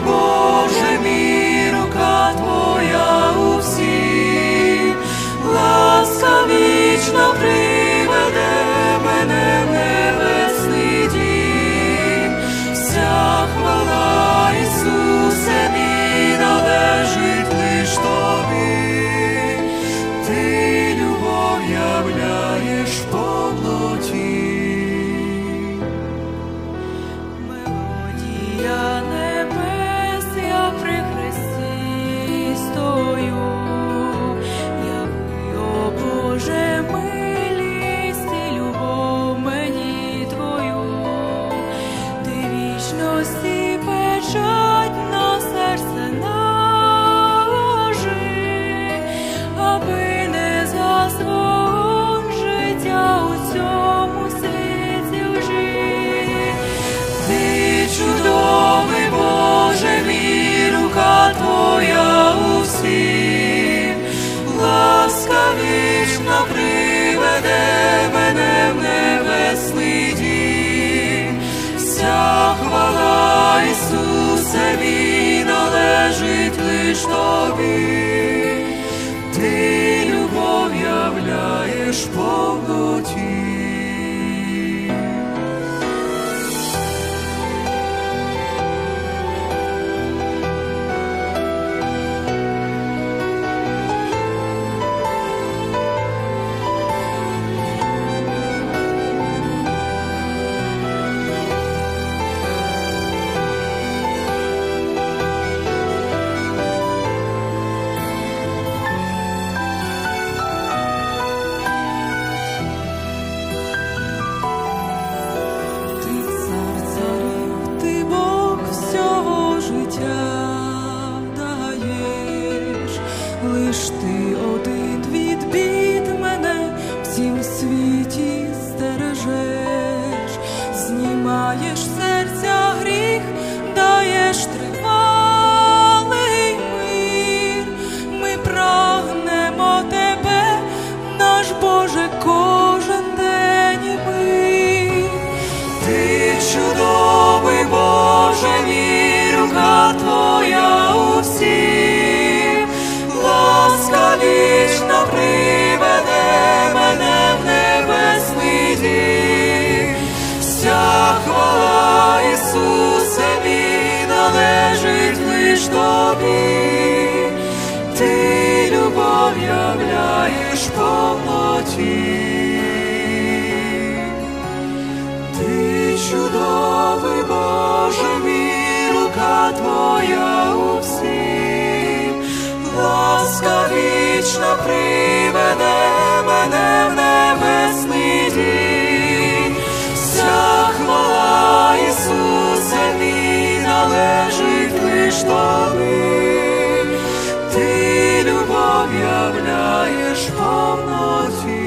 Bible. już pogodzić. лиш ти один від бід мене в цім світі стережеш, знімаєш серця гріх, даєш тривалий мир, ми прагнемо тебе, наш Боже. Господи, ти любов являєш повноті, ти чудовий Боже мій, рука твоя у всім, ласка вічна приведе. ж повноті.